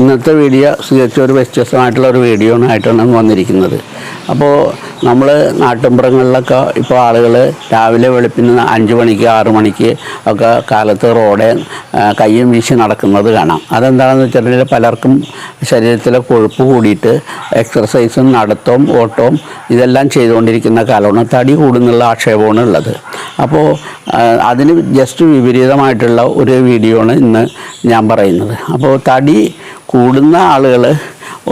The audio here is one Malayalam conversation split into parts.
ഇന്നത്തെ വീഡിയോ തികച്ചും ഒരു വ്യത്യസ്തമായിട്ടുള്ള ഒരു വീഡിയോ ആയിട്ടാണ് വന്നിരിക്കുന്നത്. അപ്പോൾ നമ്മൾ നാട്ടിൻപുറങ്ങളിലൊക്കെ ഇപ്പോൾ ആളുകൾ രാവിലെ വെളുപ്പിന് അഞ്ച് മണിക്ക് ആറ് മണിക്ക് ഒക്കെ കാലത്ത് റോഡ് കയ്യും വീശി നടക്കുന്നത് കാണാം. അതെന്താണെന്ന് വെച്ചിട്ടുണ്ടെങ്കിൽ പലർക്കും ശരീരത്തിലെ കൊഴുപ്പ് കൂടിയിട്ട് എക്സർസൈസും നടത്തവും ഓട്ടവും ഇതെല്ലാം ചെയ്തുകൊണ്ടിരിക്കുന്ന കാലമാണ്. തടി കൂടുന്നുള്ള ആക്ഷേപമാണ് ഉള്ളത്. അപ്പോൾ അതിന് ജസ്റ്റ് വിപരീതമായിട്ടുള്ള ഒരു വീഡിയോ ആണ് ഇന്ന് ഞാൻ പറയുന്നത്. അപ്പോൾ തടി കൂടുന്ന ആളുകൾ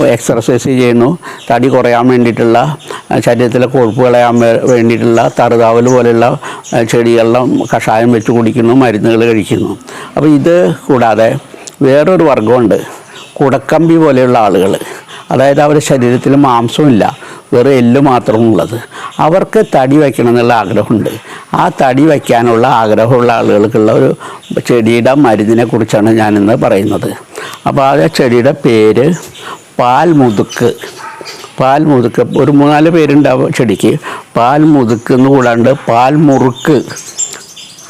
എക്സർസൈസ് ചെയ്യുന്നു. തടി കുറയാൻ വേണ്ടിയിട്ടുള്ള ശരീരത്തിലെ കൊഴുപ്പ് കളയാൻ വേണ്ടിയിട്ടുള്ള തറുതാവൽ പോലെയുള്ള ചെടികളിലും കഷായം വെച്ച് കുടിക്കുന്നു മരുന്നുകൾ കഴിക്കുന്നു. അപ്പോൾ ഇത് കൂടാതെ വേറൊരു വർഗമുണ്ട് കുടക്കമ്പി പോലെയുള്ള ആളുകൾ അതായത് അവരുടെ ശരീരത്തിൽ മാംസമില്ല. വെറും എല്ല് മാത്രമുള്ളത് അവർക്ക് തടി വയ്ക്കണം എന്നുള്ള ആഗ്രഹമുണ്ട്. ആ തടി വയ്ക്കാനുള്ള ആഗ്രഹമുള്ള ആളുകൾക്കുള്ള ഒരു ചെടിയുടെ മരുന്നിനെ കുറിച്ചാണ് ഞാനിന്ന് പറയുന്നത്. അപ്പോൾ ആ ചെടിയുടെ പേര് പാൽ മുതുക്ക്. പാൽ മുതുക്ക്. ഒരു മൂന്നാൽ പേരുണ്ടാവും ചെടിക്ക്. പാൽ മുതുക്ക് എന്ന് കൂടാണ്ട് പാൽ മുറുക്ക്.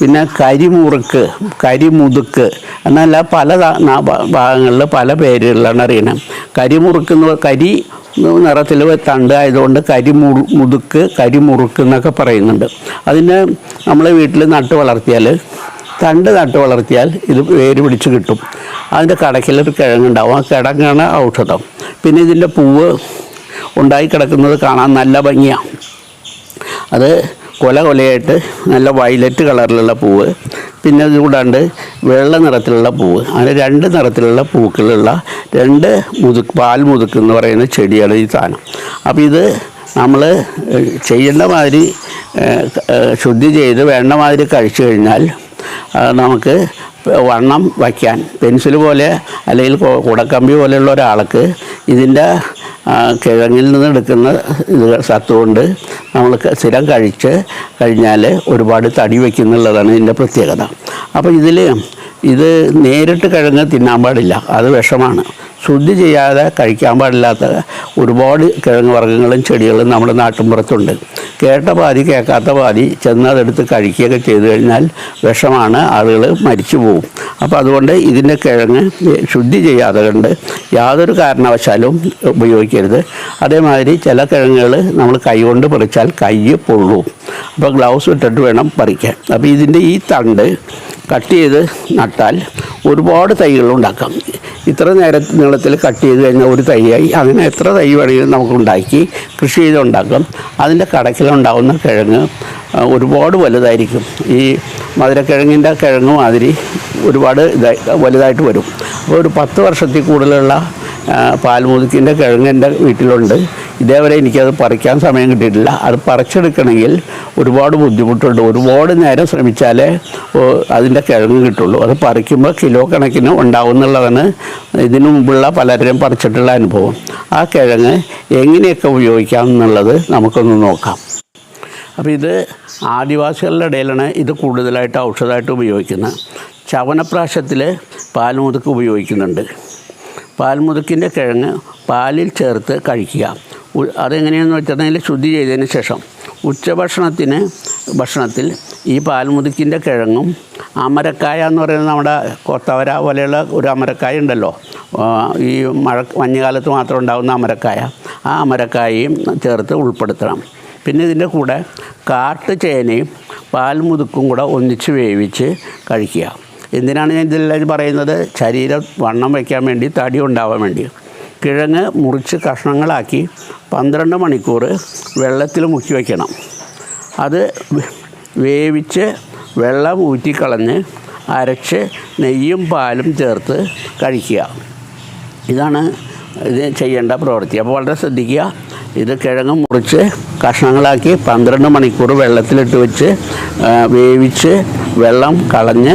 പിന്നെ കരിമുറുക്ക് കരിമുതുക്ക് എന്നല്ല പല ഭാഗങ്ങളിൽ പല പേരുകളിലാണ് അറിയണം കരിമുറുക്ക് എന്ന് കരി നിറത്തിൽ തണ്ട് ആയതുകൊണ്ട് കരിമു മുതുക്ക് കരിമുറുക്ക് എന്നൊക്കെ പറയുന്നുണ്ട്. അതിന് നമ്മൾ വീട്ടിൽ നട്ട് വളർത്തിയാൽ തണ്ട് നട്ട് വളർത്തിയാൽ ഇത് വേര് പിടിച്ച് കിട്ടും. അതിന്റെ കടക്കിലൊരു കിഴങ്ങുണ്ടാവും. ആ കിഴങ്ങാണ് ഔഷധം. പിന്നെ ഇതിന്റെ പൂവ് ഉണ്ടായി കിടക്കുന്നത് കാണാൻ നല്ല ഭംഗിയാണ് അത് കൊല കൊലയായിട്ട് നല്ല വയലറ്റ് കളറിലുള്ള പൂവ്. പിന്നെ അതുകൂടാണ്ട് വെള്ള നിറത്തിലുള്ള പൂവ്. അങ്ങനെ രണ്ട് നിറത്തിലുള്ള പൂക്കളുള്ള രണ്ട് മുതുക്ക് പാൽ മുതുക്ക് എന്ന് പറയുന്ന ചെടിയാണ് ഈ സാധനം. അപ്പോൾ ഇത് നമ്മൾ ചെയ്യേണ്ട മാതിരി ശുദ്ധി ചെയ്ത് വേണ്ട മാതിരി കഴിച്ചു കഴിഞ്ഞാൽ നമുക്ക് വണ്ണം വയ്ക്കാൻ. പെൻസിൽ പോലെ അല്ലെങ്കിൽ കുടക്കമ്പി പോലെയുള്ള ഒരാൾക്ക് ഇതിന്റെ കിഴങ്ങിൽ നിന്ന് എടുക്കുന്ന ഇത് സത്ത് കൊണ്ട് നമ്മൾ സ്ഥിരം കഴിച്ച് കഴിഞ്ഞാൽ ഒരുപാട് തടി വയ്ക്കുന്നുള്ളതാണ് ഇതിന്റെ പ്രത്യേകത. അപ്പോൾ ഇതിൽ ഇത് നേരിട്ട് കിഴങ്ങ് തിന്നാൻ പാടില്ല. അത് വിഷമാണ്. ശുദ്ധി ചെയ്യാതെ കഴിക്കാൻ പാടില്ലാത്ത ഒരുപാട് കിഴങ്ങ് വർഗങ്ങളും ചെടികളും നമ്മുടെ നാട്ടിൻപുറത്തുണ്ട് കേട്ട പാതി കേൾക്കാത്ത പാതി ചെന്ന് അതെടുത്ത് കഴിക്കുകയൊക്കെ ചെയ്തു കഴിഞ്ഞാൽ വിഷമാണ് ആളുകൾ മരിച്ചു പോകും അപ്പോൾ അതുകൊണ്ട് ഇതിന്റെ കിഴങ്ങ് ശുദ്ധി ചെയ്യാതെ കണ്ട് യാതൊരു കാരണവശാലും ഉപയോഗിക്കരുത്. അതേമാതിരി ചില കിഴങ്ങുകൾ നമ്മൾ കൈകൊണ്ട് പറിച്ചാൽ കൈ പൊള്ളും. അപ്പോൾ ഗ്ലൗസ് ഇട്ടിട്ട് വേണം പറിക്കാൻ. അപ്പോൾ ഇതിന്റെ ഈ തണ്ട് കട്ട് ചെയ്ത് നട്ടാൽ ഒരുപാട് തൈകൾ ഉണ്ടാക്കാം. ഇത്ര നേര നീളത്തിൽ കട്ട് ചെയ്ത് കഴിഞ്ഞാൽ ഒരു തൈയായി. അങ്ങനെ എത്ര തൈ വേണമെങ്കിലും നമുക്ക് ഉണ്ടാക്കി കൃഷി ചെയ്ത് ഉണ്ടാക്കാം. അതിന്റെ കടക്കിലുണ്ടാവുന്ന കിഴങ്ങ് ഒരുപാട് വലുതായിരിക്കും. ഈ മധുരക്കിഴങ്ങിന്റെ കിഴങ്ങ് മാതിരി ഒരുപാട് ഇതായി വലുതായിട്ട് വരും. അപ്പോൾ ഒരു പത്ത് വർഷത്തിൽ കൂടുതലുള്ള പാൽമുതുക്കിന്റെ കിഴങ്ങ് എന്റെ വീട്ടിലുണ്ട്. ഇതേവരെ എനിക്കത് പറിക്കാൻ സമയം കിട്ടിയിട്ടില്ല. അത് പറിച്ചെടുക്കണമെങ്കിൽ ഒരുപാട് ബുദ്ധിമുട്ടുണ്ട്. ഒരുപാട് നേരം ശ്രമിച്ചാലേ അതിന്റെ കിഴങ്ങ് കിട്ടുള്ളൂ. അത് പറിക്കുമ്പോൾ കിലോ കണക്കിന് ഉണ്ടാവുന്നുള്ളതാണ് ഇതിനു മുമ്പുള്ള പലരും പറിച്ചിട്ടുള്ള അനുഭവം. ആ കിഴങ്ങ് എങ്ങനെയൊക്കെ ഉപയോഗിക്കാം എന്നുള്ളത് നമുക്കൊന്ന് നോക്കാം. അപ്പോൾ ഇത് ആദിവാസികളുടെ ഇടയിലാണ് ഇത് കൂടുതലായിട്ട് ഔഷധമായിട്ട് ഉപയോഗിക്കുന്നത്. ചവനപ്രാശത്തിൽ പാൽമുതുക്ക് ഉപയോഗിക്കുന്നുണ്ട്. പാൽമുതുക്കിന്റെ കിഴങ്ങ് പാലിൽ ചേർത്ത് കഴിക്കുക. അതെങ്ങനെയാണെന്ന് വെച്ചിട്ടുണ്ടെങ്കിൽ ശുദ്ധി ചെയ്തതിന് ശേഷം ഉച്ചഭക്ഷണത്തിന് ഭക്ഷണത്തിൽ ഈ പാൽമുതുക്കിന്റെ കിഴങ്ങും അമരക്കായ എന്ന് പറയുന്നത് നമ്മുടെ കൊത്തവര പോലെയുള്ള ഒരു അമരക്കായ ഉണ്ടല്ലോ. ഈ മഴ മഞ്ഞുകാലത്ത് മാത്രം ഉണ്ടാകുന്ന അമരക്കായ. ആ അമരക്കായയും ചേർത്ത് ഉൾപ്പെടുത്തണം. പിന്നെ ഇതിന്റെ കൂടെ കാട്ടു ചേനയും പാൽമുതുക്കും കൂടെ ഒന്നിച്ച് വേവിച്ച് കഴിക്കുക. എന്തിനാണ് ഞാൻ ഇതെല്ലാം പറയുന്നത്? ശരീരം വണ്ണം വയ്ക്കാൻ വേണ്ടി തടി ഉണ്ടാവാൻ വേണ്ടി. കിഴങ്ങ് മുറിച്ച് കഷ്ണങ്ങളാക്കി പന്ത്രണ്ട് മണിക്കൂർ വെള്ളത്തിൽ മുക്കി വയ്ക്കണം. അത് വേവിച്ച് വെള്ളം ഊറ്റിക്കളഞ്ഞ് അരച്ച് നെയ്യും പാലും ചേർത്ത് കഴിക്കുക. ഇതാണ് ഇത് ചെയ്യേണ്ട പ്രവൃത്തി. അപ്പോൾ വളരെ ശ്രദ്ധിക്കുക ഇത് കിഴങ്ങ് മുറിച്ച് കഷ്ണങ്ങളാക്കി പന്ത്രണ്ട് മണിക്കൂർ വെള്ളത്തിലിട്ട് വെച്ച് വേവിച്ച് വെള്ളം കളഞ്ഞ്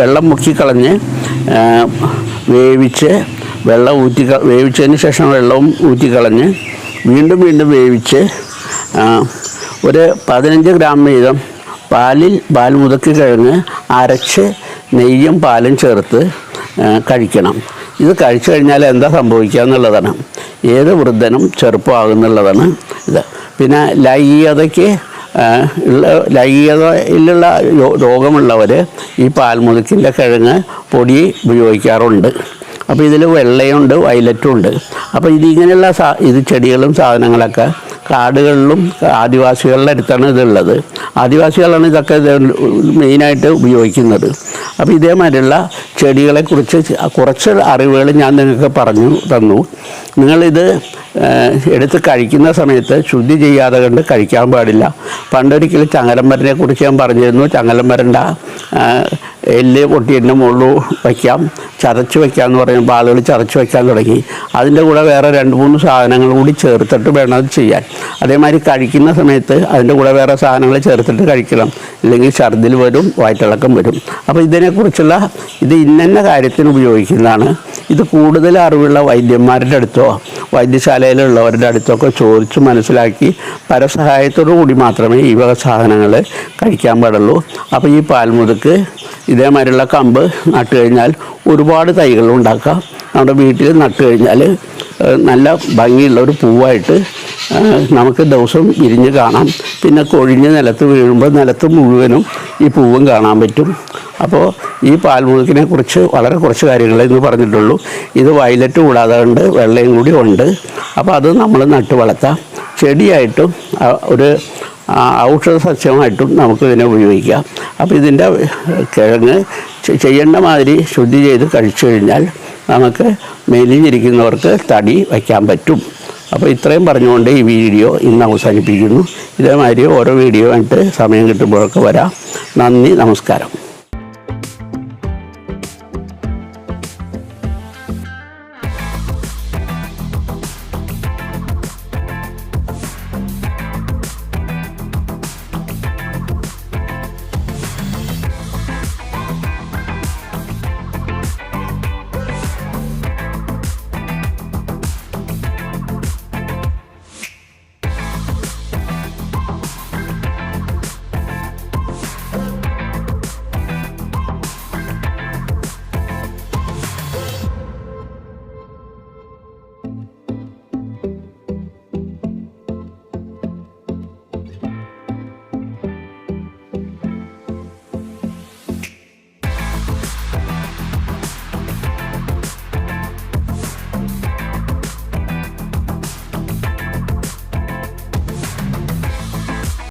വെള്ളം മുക്കിക്കളഞ്ഞ് വേവിച്ച് വെള്ളം ഊറ്റി വേവിച്ചതിന് ശേഷം വെള്ളവും ഊറ്റിക്കളഞ്ഞ് വീണ്ടും വീണ്ടും വേവിച്ച് ഒരു പതിനഞ്ച് ഗ്രാം വീതം പാലിൽ പാൽ മുതക്കി കിഴങ്ങ് അരച്ച് നെയ്യും പാലും ചേർത്ത് കഴിക്കണം. ഇത് കഴിച്ചു കഴിഞ്ഞാൽ എന്താ സംഭവിക്കുക എന്നുള്ളതാണ്. ഏത് വൃദ്ധനും ചെറുപ്പമാകുന്നുള്ളതാണ് ഇത്. പിന്നെ ലൈംഗികതയ്ക്ക് ലൈംഗികതയിലുള്ള രോഗമുള്ളവർ ഈ പാൽമുതുക്കിന്റെ കിഴങ്ങ് പൊടി ഉപയോഗിക്കാറുണ്ട്. അപ്പോൾ ഇതിൽ വെള്ളയുണ്ട് വയലറ്റും ഉണ്ട് അപ്പോൾ ഇതിങ്ങനെയുള്ള സാ ഇത് ചെടികളും സാധനങ്ങളൊക്കെ കാടുകളിലും ആദിവാസികളുടെ അടുത്താണ് ഇതുള്ളത്. ആദിവാസികളാണ് ഇതൊക്കെ മെയിനായിട്ട് ഉപയോഗിക്കുന്നത്. അപ്പോൾ ഇതേമാതിരിയുള്ള ചെടികളെക്കുറിച്ച് കുറച്ച് അറിവുകൾ ഞാൻ നിങ്ങൾക്ക് പറഞ്ഞു തന്നു. നിങ്ങളിത് എടുത്ത് കഴിക്കുന്ന സമയത്ത് ശുദ്ധി ചെയ്യാതെ കണ്ട് കഴിക്കാൻ പാടില്ല. പണ്ടൊരിക്കലും ചങ്ങലമരനെ കുറിച്ച് ഞാൻ പറഞ്ഞിരുന്നു. ചങ്ങലമരണ്ട എല്ല് പൊട്ടിയതിന്റെ മുകളിൽ വയ്ക്കാം. ചതച്ച് വയ്ക്കാം എന്ന് പറയുമ്പോൾ ആളുകൾ ചതച്ച് വയ്ക്കാൻ തുടങ്ങി. അതിന്റെ കൂടെ വേറെ രണ്ട് മൂന്ന് സാധനങ്ങൾ കൂടി ചേർത്തിട്ട് വേണം അത് ചെയ്യാൻ. അതേമാതിരി കഴിക്കുന്ന സമയത്ത് അതിന്റെ കൂടെ വേറെ സാധനങ്ങൾ ചേർത്തിട്ട് കഴിക്കണം. ഇല്ലെങ്കിൽ ഛർദിൽ വരും വയറ്റിളക്കം വരും. അപ്പോൾ ഇതിനെക്കുറിച്ചുള്ള ഇത് ഇന്ന കാര്യത്തിന് ഉപയോഗിക്കുന്നതാണ്. ഇത് കൂടുതൽ അറിവുള്ള വൈദ്യന്മാരുടെ അടുത്തോ വൈദ്യശാലയിലുള്ളവരുടെ അടുത്തൊക്കെ ചോദിച്ച് മനസ്സിലാക്കി പരസഹായത്തോടു കൂടി മാത്രമേ ഈ വക സാധനങ്ങൾ കഴിക്കാൻ പാടുള്ളൂ. അപ്പോൾ ഈ പാൽമുതുക്ക് ഇതേമാതിരിയുള്ള കമ്പ് നട്ട് കഴിഞ്ഞാൽ ഒരുപാട് തൈകൾ ഉണ്ടാക്കാം. നമ്മുടെ വീട്ടിൽ നട്ട് കഴിഞ്ഞാൽ നല്ല ഭംഗിയുള്ള ഒരു പൂവായിട്ട് നമുക്ക് ദിവസം വിരിഞ്ഞ് കാണാം. പിന്നെ കൊഴിഞ്ഞ് നിലത്ത് വീഴുമ്പോൾ നിലത്ത് മുഴുവനും ഈ പൂവും കാണാൻ പറ്റും. അപ്പോൾ ഈ പാൽമുഴുക്കിനെ കുറിച്ച് വളരെ കുറച്ച് കാര്യങ്ങളെ ഇന്ന് പറഞ്ഞിട്ടുള്ളൂ. ഇത് വയലറ്റ് കൂടാതെ ഉണ്ട് വെള്ളയും കൂടി ഉണ്ട്. അപ്പോൾ അത് നമ്മൾ നട്ട് വളർത്താം. ചെടിയായിട്ടും ഒരു ഔഷധ സസ്യമായിട്ടും നമുക്ക് ഇതിനെ ഉപയോഗിക്കാം. അപ്പോൾ ഇതിന്റെ കിഴങ്ങ് ചെയ്യേണ്ട മാതിരി ശുദ്ധി ചെയ്ത് കഴിച്ചു കഴിഞ്ഞാൽ നമുക്ക് മെലിഞ്ഞിരിക്കുന്നവർക്ക് തടി വയ്ക്കാൻ പറ്റും. അപ്പോൾ ഇത്രയും പറഞ്ഞുകൊണ്ട് ഈ വീഡിയോ ഇന്ന് അവസാനിപ്പിക്കുന്നു. ഇതേമാതിരി ഓരോ വീഡിയോ ആയിട്ട് സമയം കിട്ടുമ്പോഴൊക്കെ വരാം. നന്ദി നമസ്കാരം.